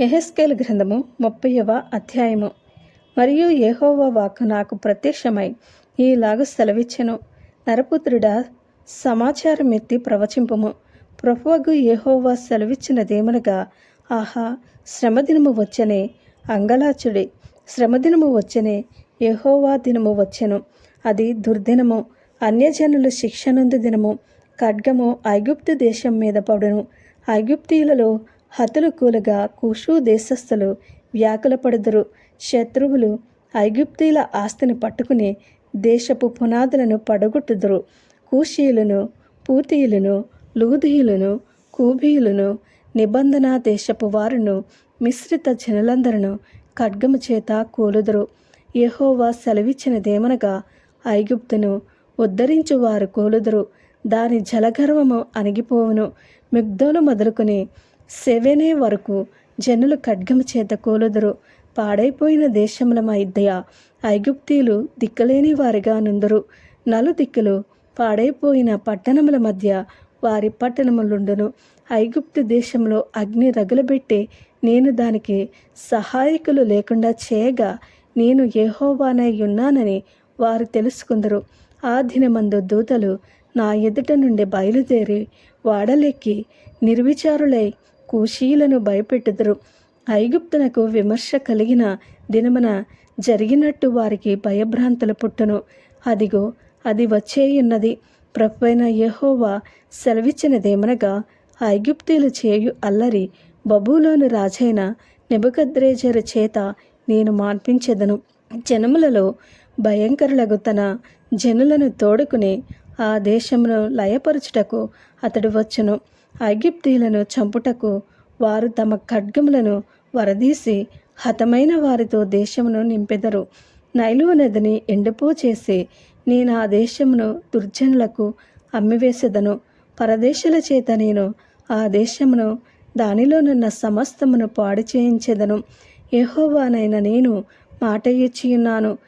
ఎహెస్కేల్ గ్రంథము ముప్పైవ అధ్యాయము. మరియు యెహోవా వాక్కు నాకు ప్రత్యక్షమై ఈలాగు సెలవిచ్చెను. నరపుత్రుడా సమాచారం ఎత్తి ప్రవచింపము. ప్రభువగు యహోవా సెలవిచ్చినదేమనగా ఆహా శ్రమదినము వచ్చనే అంగలాచుడి శ్రమదినము వచ్చనే యహోవా దినము వచ్చెను. అది దుర్దినము అన్యజనులు శిక్షనందు దినము ఖడ్గము ఐగుప్తు దేశం మీద పడును. ఐగుప్తీయులలో హతులు కూలగా కుషు దేశస్థులు వ్యాకులపడుదురు. శత్రువులు ఐగుప్తీల ఆస్తిని పట్టుకుని దేశపు పునాదులను పడగొట్టుదురు. కూషీయులను పూతీయులను లూదీయులను కూబీయులను నిబంధన దేశపు వారును మిశ్రిత జనులందరను ఖడ్గము చేత కూలుదురు. ఎహోవా సెలవిచ్చినదేమనగా ఐగుప్తును ఉద్ధరించు వారు కూలుదురు. దాని జలగర్వము అణిగిపోవును. మిగ్ధోలు మొదలుకొని సెవెనే వరకు జనులు ఖడ్గము చేత కూలుదురు. పాడైపోయిన దేశముల మధ్య ఐగుప్తీలు దిక్కలేని వారిగా నుందురు. నలుదిక్కులు పాడైపోయిన పట్టణముల మధ్య వారి పట్టణములుండును. ఐగుప్తు దేశంలో అగ్ని రగులబెట్టి నేను దానికి సహాయకులు లేకుండా చేయగా నేను ఏహోవానై ఉన్నానని వారు తెలుసుకుందరు. ఆ దినమందు దూతలు నా ఎదుట నుండి బయలుదేరి వాడలెక్కి నిర్విచారులై కూషీలను భయపెట్టుదురు. ఐగుప్తునకు విమర్శ కలిగిన దినమున జరిగినట్టు వారికి భయభ్రాంతులు పుట్టును. అదిగో అది వచ్చేయున్నది. ప్రభువైన యెహోవా సెలవిచ్చినదేమనగా ఐగుప్తీలు చేయు అల్లరి బబులోను రాజైన నిబద్రేజరు చేత నేను మాన్పించెదను జనములలో భయంకరులకు తన జనులను తోడుకుని ఆ దేశమును లయపరచుటకు అతడు వచ్చును. ఐగిప్తీయులను చంపుటకు వారు తమ ఖడ్గములను వరదీసి హతమైన వారితో దేశమును నింపెదరు. నైలు నదిని ఎండిపో చేసి నేను ఆ దేశమును దుర్జనులకు అమ్మివేసెదను. పరదేశుల చేత నేను ఆ దేశమును దానిలోనున్న సమస్తమును పాడు చేయించెదను ఏహోవానైన నేను మాట ఇచ్చియున్నాను.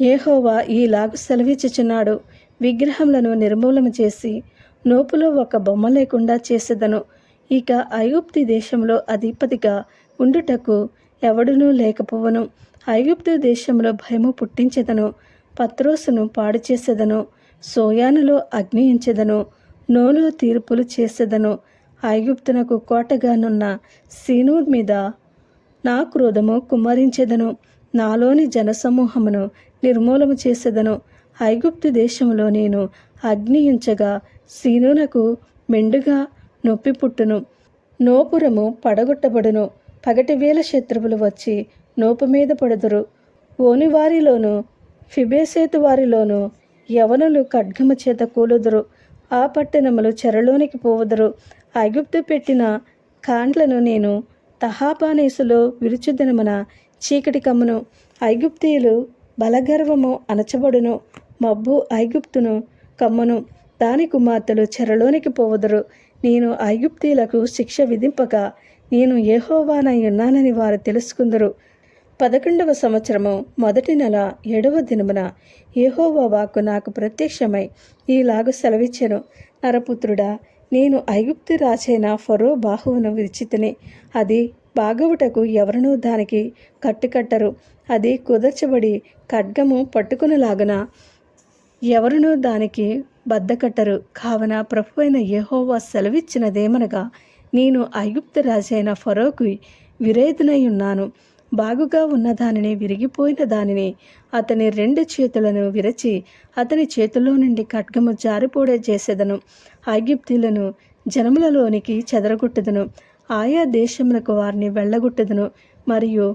ఏహోవా ఈలాగు సెలవిచ్చుచున్నాడు. విగ్రహములను నిర్మూలన చేసి నోపులో ఒక బొమ్మ లేకుండా చేసేదను. ఇక ఐగుప్తి దేశంలో అధిపతిగా ఉండుటకు ఎవడునూ లేకపోవను. ఐగుప్తు దేశంలో భయము పుట్టించెదను. పత్రోసును పాడు చేసేదను సోయానులో అగ్ని ఎంచెదను నోలో తీర్పులు చేసేదను. ఐగుప్తునకు కోటగానున్న సీను మీద నా క్రోధము కుమ్మరించెదను. నాలోని జనసమూహమును నిర్మూలము చేసేదను. ఐగుప్తు దేశంలో నేను అగ్నియించగా సీనునకు మెండుగా నొప్పి పుట్టును. నోపురము పడగొట్టబడును. పగటివేల శత్రువులు వచ్చి నోపు మీద పడుదురు. ఓనివారిలోను ఫిబేసేతు వారిలోను యవనులు ఖడ్గము చేత కూలుదురు. ఆ పట్టణములు చెరలోనికి పోవుదురు. ఐగుప్తు పెట్టిన కాండ్లను నేను తహాపానేసులో విరుచుదినమున చీకటి కమ్మును. ఐగుప్తీయులు బలగర్వము అణచబడును మబ్బు ఐగుప్తును కమ్మను. దాని కుమార్తెలు చెరలోనికి పోవుదురు. నేను ఐగుప్తీలకు శిక్ష విధింపగా నేను ఏహోవానై ఉన్నానని వారు తెలుసుకుందరు. పదకొండవ సంవత్సరము మొదటి నెల ఏడవ దినమున ఏహోవా వాకు నాకు ప్రత్యక్షమై ఈలాగు సెలవిచ్చెను. నరపుత్రుడా నేను ఐగుప్తు రాజైన ఫరో బాహువును విరిచితిని అది బాగవుటకు ఎవరునూ దానికి కట్టుకట్టరు. అది కుదర్చబడి ఖడ్గము పట్టుకునిలాగున? ఎవరునూ దానికి బద్దకట్టరు. కావున ప్రభువైన యహోవా సెలవిచ్చినదేమనగా నేను ఐగుప్తు రాజైన ఫరోకు విరేదనై ఉన్నాను బాగుగా ఉన్న దానిని విరిగిపోయిన దానిని అతని రెండు చేతులను విరచి అతని చేతుల్లో నుండి ఖడ్గము జారిపోడే చేసేదను. ఐగిప్తులను జనములలోనికి చెదరగొట్టుదును. ఆయా దేశములకు వారిని వెళ్ళగొట్టదును. మరియు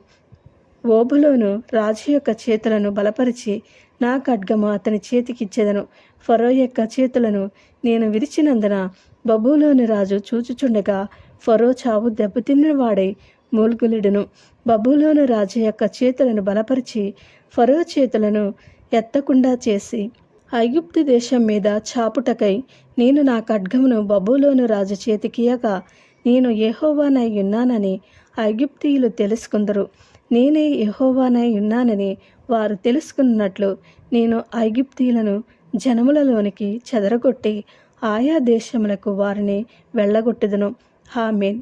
ఓబులోను రాజు యొక్క చేతులను బలపరిచి నా ఖడ్గము అతని చేతికిచ్చేదను ఫరో యొక్క చేతులను నేను విరిచినందున బబులోని రాజు చూచుచుండగా ఫరో చావు దెబ్బతిన్నవాడై మూల్గులుడును. బబులోను రాజు యొక్క చేతులను బలపరిచి ఫరో చేతులను ఎత్తకుండా చేసి ఐగుప్తు దేశం మీద చాపుటకై నేను నా ఖడ్గమును బబులోను రాజు చేతికియగా నేను యహోవానై ఉన్నానని ఐగుప్తీయులు తెలుసుకుందరు. నేనే యహోవానై ఉన్నానని వారు తెలుసుకున్నట్లు నేను ఐగుప్తీయులను జనములలోనికి చెదరగొట్టి ఆయా దేశములకు వారిని వెళ్ళగొట్టుదును. ఆమెన్.